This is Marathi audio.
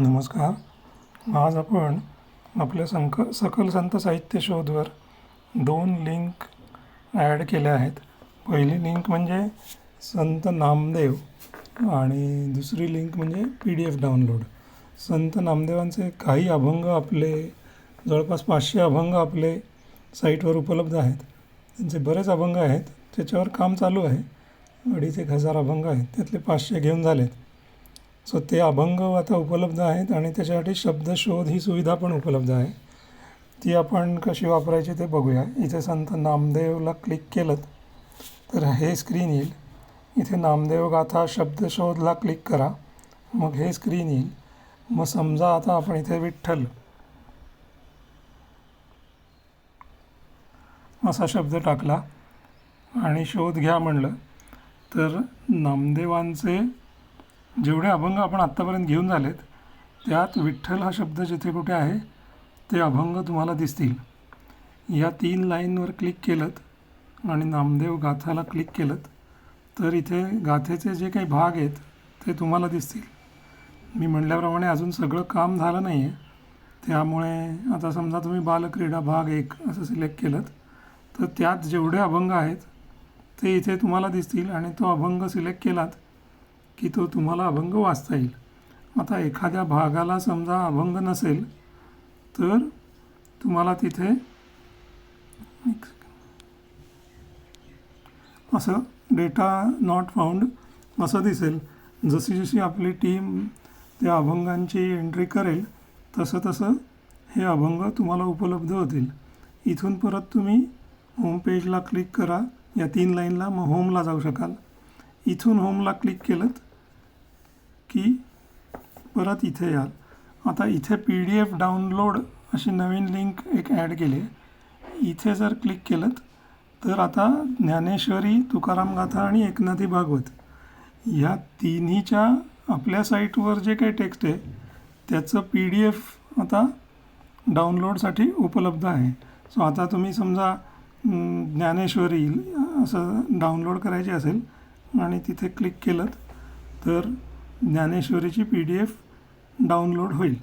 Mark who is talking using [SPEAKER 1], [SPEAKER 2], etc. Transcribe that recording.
[SPEAKER 1] नमस्कार. आज आपण आपल्या संक सकल संत साहित्य शोधवर दोन लिंक ॲड केल्या आहेत. पहिली लिंक म्हणजे संत नामदेव आणि दुसरी लिंक म्हणजे पी डी एफ डाउनलोड संत नामदेवांचे काही अभंग आपले जवळपास पाचशे अभंग आपले साईटवर उपलब्ध आहेत. त्यांचे बरेच अभंग आहेत. त्याच्यावर काम चालू आहे. अडीच एक हजार अभंग आहेत. त्यातले पाचशे घेऊन झालेत. सो ते अभंग आता उपलब्ध आहेत आणि त्याच्यासाठी शब्दशोध ही सुविधा पण उपलब्ध आहे. ती आपण कशी वापरायची ते बघूया. इथे संत नामदेवला क्लिक केलं तर हे स्क्रीन येईल. इथे नामदेव गाथा शब्दशोधला क्लिक करा. मग हे स्क्रीन येईल. मग समजा आता आपण इथे विठ्ठल. असा शब्द टाकला आणि शोध घ्या म्हणलं तर नामदेवांचे जेवढे अभंग आपण आत्तापर्यंत घेऊन झालेत त्यात विठ्ठल हा शब्द जिथे कुठे आहे ते अभंग तुम्हाला दिसतील. या तीन लाईनवर क्लिक केलं आणि नामदेव गाथाला क्लिक केलं तर इथे गाथेचे जे काही भाग आहेत ते तुम्हाला दिसतील. मी म्हटल्याप्रमाणे अजून सगळं काम झालं नाही आहे त्यामुळे आता समजा तुम्ही बालक्रीडा भाग एक असं सिलेक्ट केलं तर त्यात जेवढे अभंग आहेत ते इथे तुम्हाला दिसतील आणि तो अभंग सिलेक्ट केलात की तो तुम्हाला अभंग वाचता येईल. आता एखाद्या भागाला समजा अभंग नसेल तर तुम्हाला तिथे असं डेटा नॉट फाउंड असं दिसेल. जशी जशी आपली टीम त्या अभंगांची एंट्री करेल तसं तसं हे अभंग तुम्हाला उपलब्ध होतील. इथून परत तुम्ही होम पेजला क्लिक करा. या तीन लाईनला मग होमला जाऊ शकाल. इथून होमला क्लिक केलं की परत इथे याल. आता इथे पी डी एफ डाउनलोड अशी नवीन लिंक एक ॲड केली आहे. इथे जर क्लिक केलं तर आता ज्ञानेश्वरी तुकाराम गाथा आणि एकनाथी भागवत ह्या तिन्हीच्या आपल्या साईटवर जे काही टेक्स्ट आहे त्याचं पी डी एफ आता डाउनलोडसाठी उपलब्ध आहे. सो आता तुम्ही समजा ज्ञानेश्वरी असं डाउनलोड करायची असेल आणि तिथे क्लिक केलं तर ज्ञानेश्वरीची पी डी एफ डाउनलोड होईल.